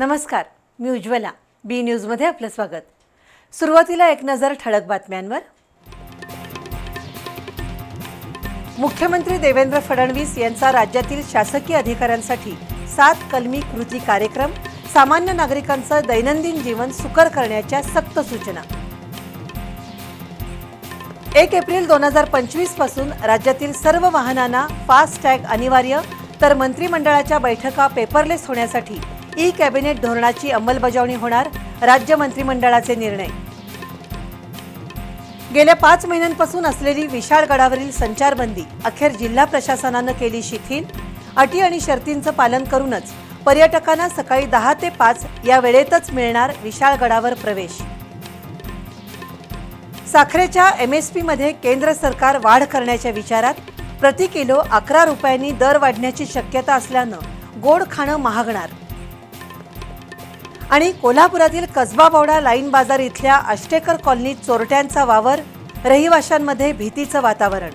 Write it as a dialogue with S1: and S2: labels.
S1: नमस्कार मी उज्ज्वला. बी न्यूजमध्ये आपलं स्वागत. सुरुवातीला एक नजर ठळक बातम्यांवर. मुख्यमंत्री देवेंद्र फडणवीस यांचा राज्यातील शासकीय अधिकाऱ्यांसाठी सात कलमी कृती कार्यक्रम सामान्य नागरिकांचं दैनंदिन जीवन सुकर करण्याच्या सक्त सूचना. एक एप्रिल दोन हजार पंचवीसपासून राज्यातील सर्व वाहनांना फास्ट टॅग अनिवार्य तर मंत्रिमंडळाच्या बैठका पेपरलेस होण्यासाठी ई कॅबिनेट धोरणाची अंमलबजावणी होणार राज्य मंत्रिमंडळाचे निर्णय. गेल्या पाच महिन्यांपासून असलेली विशाळगडावरील संचारबंदी अखेर जिल्हा प्रशासनानं केली शिथिल. अटी आणि शर्तींचं पालन करूनच पर्यटकांना सकाळी दहा ते पाच या वेळेतच मिळणार विशाळगडावर प्रवेश. साखरेच्या एम एस पीमध्ये केंद्र सरकार वाढ करण्याच्या विचारात प्रति किलो अकरा रुपयांनी दर वाढण्याची शक्यता असल्यानं गोड खाणं महागणार. आणि कोल्हापुरातील कसबा बौडा लाईन बाजार इथल्या अष्टेकर कॉलनीत चोरट्यांचा वावर रहिवाशांमध्ये भीतीचं वातावरण.